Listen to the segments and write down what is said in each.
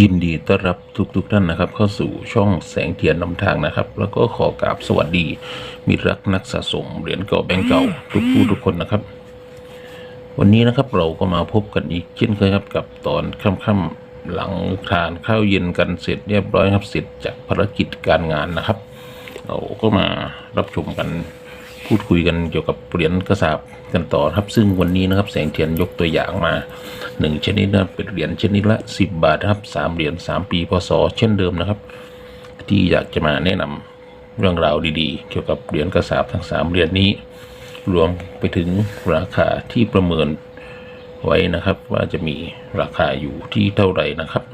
ยินดีต้อนรับทุกๆทท่านนะครับ เข้าสู่ช่องแสงเทียนนำทางนะครับ แล้วก็ขอกราบสวัสดีมิตรรักนักสะสมเหรียญเก่าแบงก์เก่าทุกผู้ทุกคนนะครับ วันนี้นะครับเราก็มาพบกันอีกเช่นเคยครับกับตอนค่ำๆหลังทานข้าวเย็นกันเสร็จเรียบร้อยครับเสร็จจากภารกิจการงานนะครับ เราก็มารับชมกัน พูดคุยกันเกี่ยวกับเหรียญกระสาบกันต่อครับ ซึ่งวันนี้นะครับ แสงเทียนยกตัวอย่างมาหนึ่งชนิดนะเป็นเหรียญชนิดละ 10 บาทครับสามเหรียญ3 ปีพศเช่นเดิมนะครับ ที่อยากจะมาแนะนำเรื่องราวดีๆ เกี่ยวกับเหรียญกระสาบทั้ง 3เหรียญนี้ รวมไปถึงราคาที่ประเมินไว้นะครับ ว่าจะมีราคาอยู่ที่เท่าไหร่นะครับ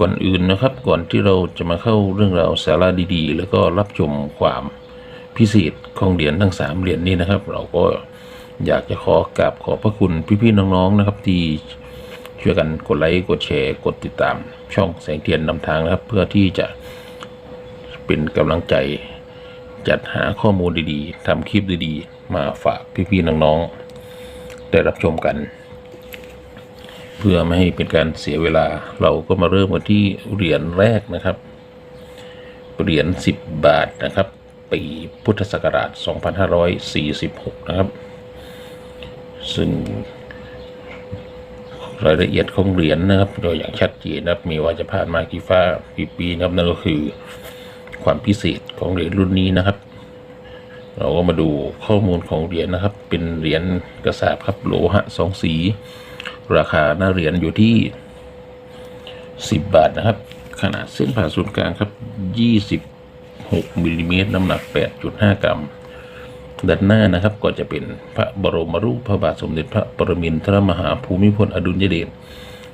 ก่อนอื่นนะครับก่อนที่เราจะมาเข้าเรื่องราวสาระดีๆ แล้วก็รับชมความ พิเศษของเหรียญทั้งสามเหรียญนี้นะครับ เราก็อยากจะขอกราบขอบพระคุณพี่ๆน้องๆนะครับที่ช่วยกันกดไลค์กดแชร์กดติดตาม ช่องแสงเทียนนำทางนะครับ เพื่อที่จะเป็นกำลังใจจัดหาข้อมูลดีๆทำคลิปดีๆ มาฝากพี่ๆน้องๆได้รับชมกัน เพื่อไม่ให้เป็นการเสียเวลาเราก็มาเริ่มกันที่เหรียญแรกนะครับเหรียญ10 บาทนะครับ ปีพุทธศักราช 2546 นะครับ ซึ่งรายละเอียดของเหรียญนะครับ โดยอย่างชัดเจนนะครับ มีวาจะผ่านมากี่ฟ้ากี่ปีนะครับนั่นก็คือความพิเศษของเหรียญรุ่นนี้นะครับ เราก็มาดูข้อมูลของเหรียญนะครับ เป็นเหรียญกระสาบครับโลหะสองสี ราคาหน้าเหรียญอยู่ที่ 10 บาทนะครับ ขนาดเส้นผ่าศูนย์กลางครับ 26มิลลิเมตรน้ำหนัก 8.5 กรัม ด้านหน้านะครับก็จะเป็นพระบรมรูปพระบาทสมเด็จพระปรมินทรมหาภูมิพลอดุลยเดช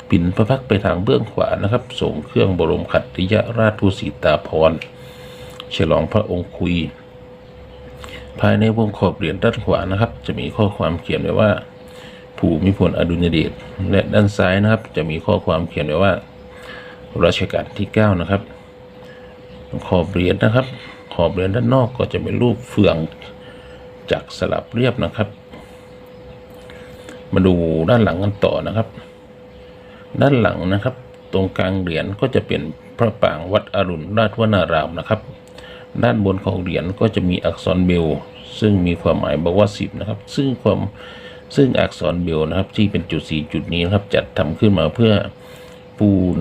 ปิ่นพระพักไปทางเบื้องขวานะครับส่งเครื่องบรมขัตติยราชทูตสีตาพรฉลองพระองค์คุย ภายในวงขอบเหรียญด้านขวานะครับ จะมีข้อความเขียนไว้ว่า ภูมิพลอดุลยเดชและด้านซ้ายนะครับ จะมีข้อความเขียนไว้ว่ารัชกาลที่ 9 นะครับ ขอบเหรียญนะครับ ขอบเหรียญด้านนอกก็จะเป็นรูปเฟืองจักสลับเรียบนะครับ มาดูด้านหลังกันต่อนะครับ ด้านหลังนะครับ ตรงกลางเหรียญก็จะเป็นพระปรางวัดอรุณราชวนารามนะครับ ด้านบนของเหรียญก็จะมีอักษรเบลซึ่งมีความหมายบอกว่าสิบนะครับ ซึ่งความซึ่งอักษรเบลนะครับ ที่เป็นจุดสีจุดนี้นะครับ จัดทำขึ้นมาเพื่อปูน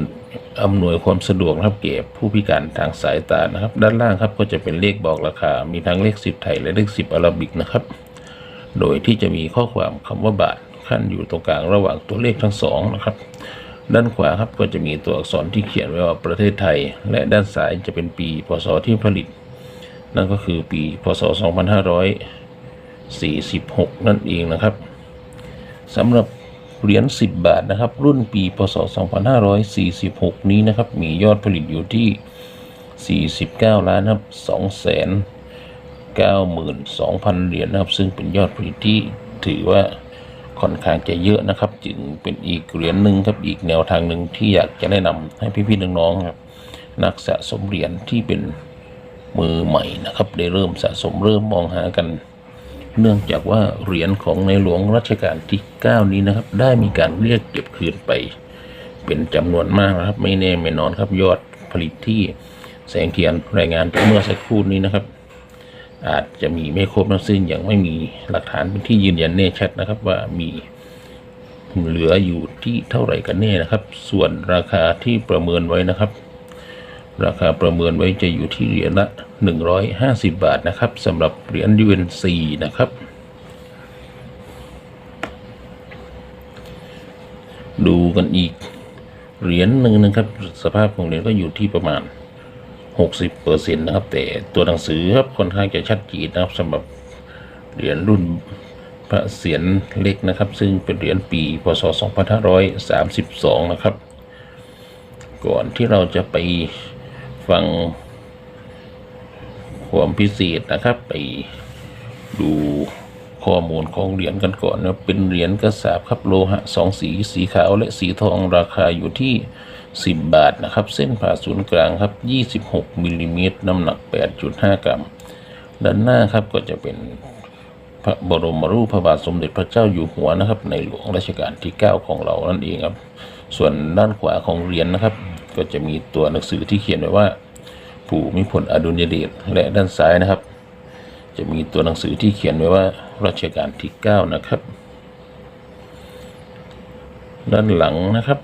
อำนวยความสะดวกนะครับแก่ผู้พิการทางสายตานะครับ ด้านล่างครับก็จะเป็นเลขบอกราคา มีทั้งเลขสิบไทยและเลขสิบอาราบิกนะครับ โดยที่จะมีข้อความคำว่าบาทขั้นอยู่ตรงกลางระหว่างตัวเลขทั้งสองนะครับ ด้านขวาครับก็จะมีตัวอักษรที่เขียนไว้ว่าประเทศไทย และด้านซ้ายจะเป็นปีพศที่ผลิต นั่นก็คือปีพศ 2546 นั่นเองนะครับสำหรับ เหรียญ10 บาทนะครับ รุ่นปีพศ 2546 นี้นะครับ มียอดผลิตอยู่ที่ 49 ล้านครับ2แสน92,000 เหรียญนะครับ ซึ่งเป็นยอดผลิตที่ถือว่าค่อนข้างจะเยอะนะครับ จึงเป็นอีกเหรียญหนึ่งครับอีกแนวทางหนึ่งที่อยากจะแนะนำให้พี่ๆน้องๆครับ นักสะสมเหรียญที่เป็นมือใหม่นะครับ ได้เริ่มสะสมเริ่มมองหากัน เนื่องจากว่าเหรียญของในหลวงรัชกาลที่ 9 นี้นะครับ ได้มีการเรียกเก็บคืนไป เป็นจำนวนมากนะครับ ไม่แน่ไม่นอนครับยอดผลิตที่แสงเทียนรายงานไปเมื่อสักครู่นี้นะครับ อาจจะมีไม่ครบนะซึ่งยังไม่มีหลักฐานเป็นที่ยืนยันแน่ชัดนะครับว่ามีเหลืออยู่ที่เท่าไหร่กันแน่นะครับ ส่วนราคาที่ประเมินไว้นะครับ ราคาประเมินไว้จะอยู่ที่เหรียญละ 150 บาทนะครับสำหรับเหรียญ UNC นะครับ ดูกันอีกเหรียญหนึ่งนะครับ สภาพของเหรียญก็อยู่ที่ประมาณ 60เปอร์เซ็นต์นะครับ แต่ตัวหนังสือครับค่อนข้างจะชัดเจนนะครับสำหรับเหรียญรุ่นพระเศียรเล็กนะครับ ซึ่งเป็นเหรียญปีพศ 2532 นะครับ ก่อนที่เราจะไป ฟังความพิเศษนะครับ ไปดูข้อมูลของเหรียญกันก่อนนะเป็นเหรียญกระสาบครับโลหะสองสีสีขาวและสีทองราคาอยู่ที่ 10 บาทนะครับ เส้นผ่าศูนย์กลางครับ 26มิลลิเมตรน้ำหนัก 8.5 กรัม ด้านหน้าครับก็จะเป็นพระบรมรูปพระบาทสมเด็จพระเจ้าอยู่หัวนะครับ ในหลวงรัชกาลที่ 9 ของเรานั่นเองครับ ส่วนด้านขวาของเหรียญนะครับ ก็จะมีตัวหนังสือที่เขียนไว้ว่า ภูมิพลอดุลยเดชและด้านซ้ายนะครับ จะมีตัวหนังสือที่เขียนไว้ว่ารัชกาลที่ 9 นะครับ ด้านหลังนะครับ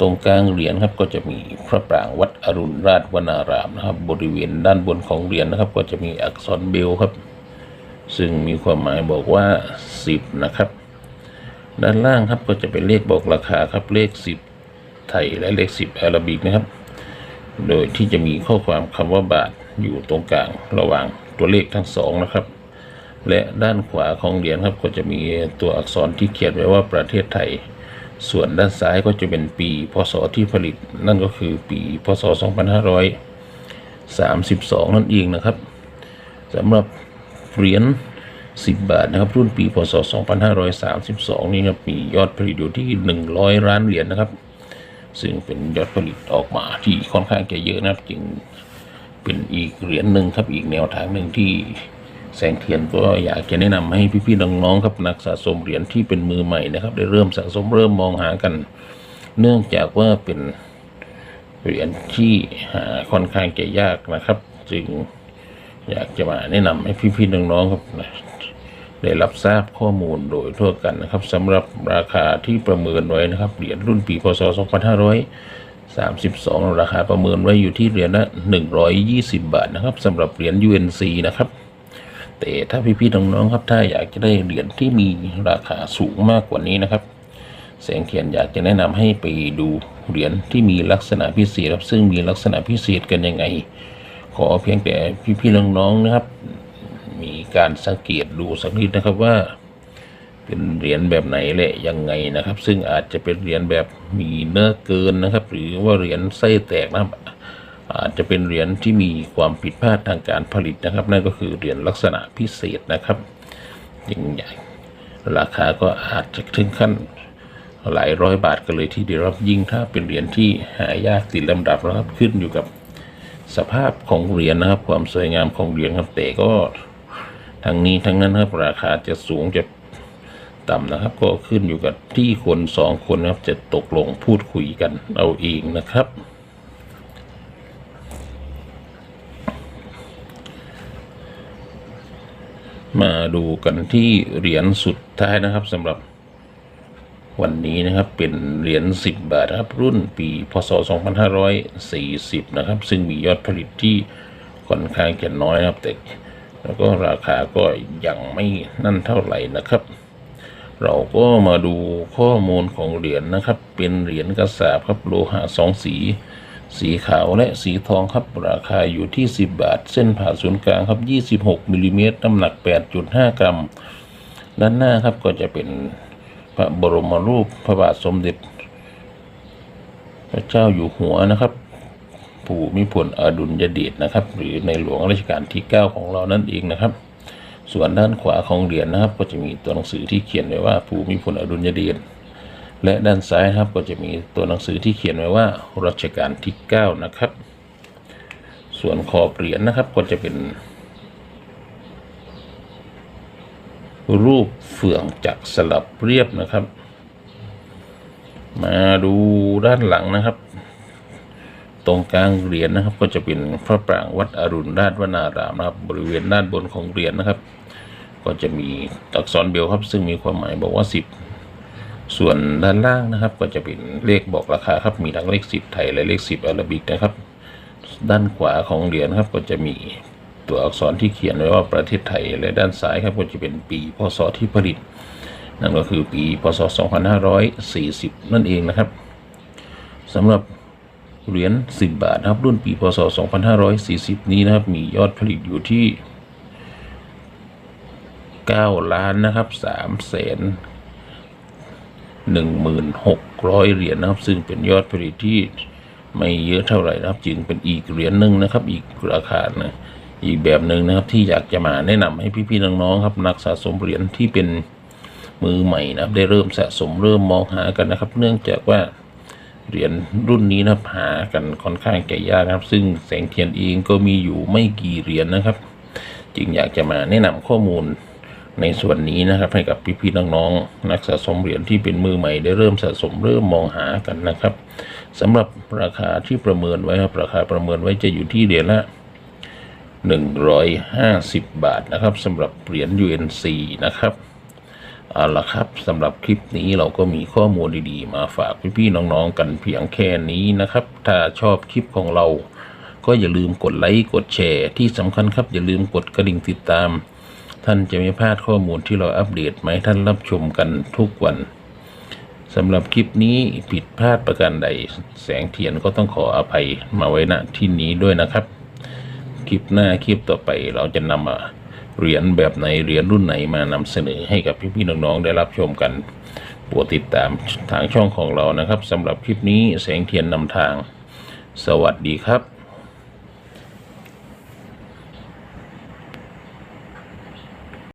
ตรงกลางเหรียญครับก็จะมีพระปรางวัดอรุณราชวนารามนะครับ บริเวณด้านบนของเหรียญนะครับ ก็จะมีอักษรเบลครับ ซึ่งมีความหมายบอกว่า 10 นะครับด้านล่างครับก็จะเป็นเลขบอกราคาครับเลข 10 ไทยและเลข10อาราบิกนะครับ โดยที่จะมีข้อความคำว่าบาทอยู่ตรงกลางระหว่างตัวเลขทั้งสองนะครับ และด้านขวาของเหรียญครับก็จะมีตัวอักษรที่เขียนไว้ว่าประเทศไทย ส่วนด้านซ้ายก็จะเป็นปีพศที่ผลิต นั่นก็คือปีพศ 2532 นั่นเองนะครับสำหรับเหรียญ10 บาทนะครับ รุ่นปีพศ 2532 นี่ครับมียอดผลิตอยู่ที่ 100ล้านเหรียญนะครับ ซึ่งเป็นยอดผลิตออกมาที่ค่อนข้างจะเยอะนะครับ จึงเป็นอีกเหรียญหนึ่งครับอีกแนวทางหนึ่งที่แสงเทียนก็อยากจะแนะนำให้พี่ๆน้องๆครับนักสะสมเหรียญที่เป็นมือใหม่นะครับ ได้เริ่มสะสมเริ่มมองหากัน เนื่องจากว่าเป็นเหรียญที่หาค่อนข้างจะยากนะครับ จึงอยากจะมาแนะนำให้พี่ๆน้องๆครับนะ ได้รับทราบข้อมูลโดยทั่วกันนะครับสำหรับราคาที่ประเมินไว้นะครับเหรียญรุ่นปีพศ 2532 ราคาประเมินไว้อยู่ที่เหรียญละ 120 บาทนะครับสำหรับเหรียญ UNC นะครับแต่ถ้าพี่ๆน้องๆครับถ้าอยากจะได้เหรียญที่มีราคาสูงมากกว่านี้นะครับแสงเทียนอยากจะแนะนำให้ไปดูเหรียญที่มีลักษณะพิเศษครับซึ่งมีลักษณะพิเศษกันยังไง ขอเพียงแต่พี่ๆน้องๆนะครับ การสังเกตดูสักนิดนะครับว่า เป็นเหรียญแบบไหนและยังไงนะครับ ซึ่งอาจจะเป็นเหรียญแบบมีเนื้อเกินนะครับ หรือว่าเหรียญไส้แตกนะครับ อาจจะเป็นเหรียญที่มีความผิดพลาดทางการผลิตนะครับ นั่นก็คือเหรียญลักษณะพิเศษนะครับยิ่งใหญ่ราคาก็อาจจะถึงขั้นหลายร้อยบาทกันเลยที่เดียวครับยิ่งถ้าเป็นเหรียญที่หายากติดลำดับนะครับขึ้นอยู่กับสภาพของเหรียญนะครับ ความสวยงามของเหรียญครับแต่ก็ ทั้งนี้ทั้งนั้นครับราคาจะสูงจะต่ำนะครับ ก็ขึ้นอยู่กับที่คนสองคนนะครับจะตกลงพูดคุยกันเอาเองนะครับ มาดูกันที่เหรียญสุดท้ายนะครับสำหรับวันนี้นะครับ เป็นเหรียญ10 บาทนะครับ รุ่นปีพศ 2540 นะครับ ซึ่งมียอดผลิตที่ค่อนข้างจะน้อยนะครับแต่ แล้วก็ราคาก็ยังไม่นั่นเท่าไหร่นะครับ เราก็มาดูข้อมูลของเหรียญนะครับ เป็นเหรียญกระสาบครับโลหะสองสี สีขาวและสีทองครับราคาอยู่ที่ 10 บาท เส้นผ่าศูนย์กลางครับ 26มิลลิเมตรน้ำหนัก 8.5 กรัม ด้านหน้าครับก็จะเป็นพระบรมรูปพระบาทสมเด็จ พระเจ้าอยู่หัวนะครับ ภูมิพลอดุลยเดชนะครับ หรือในหลวงรัชกาลที่ 9 ของเรานั่นเองนะครับ ส่วนด้านขวาของเหรียญนะครับ ก็จะมีตัวหนังสือที่เขียนไว้ว่าภูมิพลอดุลยเดชและด้านซ้ายนะครับก็จะมีตัวหนังสือที่เขียนไว้ว่ารัชกาลที่ 9 นะครับ ส่วนขอบเหรียญนะครับก็จะเป็น รูปเฟื่องจักรสลับเรียบนะครับ มาดูด้านหลังนะครับ ตรงกลางเหรียญนะครับ ก็จะเป็นพระปรางวัดอรุณราชวนารามนะครับ บริเวณด้านบนของเหรียญนะครับ ก็จะมีอักษรเบลครับ ซึ่งมีความหมายบอกว่า 10 ส่วนด้านล่างนะครับ ก็จะเป็นเลขบอกราคาครับ มีทั้งเลข 10 ไทยและเลข 10อาราบิกนะครับ ด้านขวาของเหรียญครับก็จะมีตัวอักษรที่เขียนไว้ว่าประเทศไทยและด้านซ้ายครับก็จะเป็นปีพศที่ผลิต นั่นก็คือปีพศ 2540 นั่นเองนะครับสำหรับ เหรียญ10 บาทนะครับรุ่นปีพศ 2540 นี้นะครับ มียอดผลิตอยู่ที่ 9 ล้านนะครับ3แสน1,600 เหรียญนะครับ ซึ่งเป็นยอดผลิตที่ไม่เยอะเท่าไหร่นะครับ จึงเป็นอีกเหรียญหนึ่งนะครับ อีกราคานะอีกแบบหนึ่งนะครับที่อยากจะมาแนะนำให้พี่ๆน้องๆครับ นักสะสมเหรียญที่เป็นมือใหม่นะครับ ได้เริ่มสะสมเริ่มมองหากันนะครับ เนื่องจากว่า เหรียญรุ่นนี้นะครับหากันค่อนข้างจะยากนะครับ ซึ่งแสงเทียนเองก็มีอยู่ไม่กี่เหรียญนะครับ จึงอยากจะมาแนะนำข้อมูลในส่วนนี้นะครับ ให้กับพี่ๆน้องๆนักสะสมเหรียญที่เป็นมือใหม่ได้เริ่มสะสมเริ่มมองหากันนะครับสำหรับราคาที่ประเมินไว้ครับราคาประเมินไว้จะอยู่ที่เหรียญละ150 บาทนะครับสำหรับเหรียญ UNC นะครับ เอาละครับสำหรับคลิปนี้เราก็มีข้อมูลดีๆ มาฝากพี่ๆน้องๆกันเพียงแค่นี้นะครับ ถ้าชอบคลิปของเรา ก็อย่าลืมกดไลค์กดแชร์ที่สำคัญครับอย่าลืมกดกระดิ่งติดตาม ท่านจะไม่พลาดข้อมูลที่เราอัปเดตไหมท่านรับชมกันทุกวันสำหรับคลิปนี้ผิดพลาดประการใดแสงเทียนก็ต้องขออภัยมาไว้ณที่นี้ด้วยนะครับ คลิปหน้าคลิปต่อไปเราจะนำมา เหรียญแบบไหนเหรียญรุ่นไหนมานำเสนอให้กับพี่ๆน้องๆได้รับชมกันโปรดติดตามทางช่องของเรานะครับสำหรับคลิปนี้แสงเทียนนำทาง สวัสดีครับ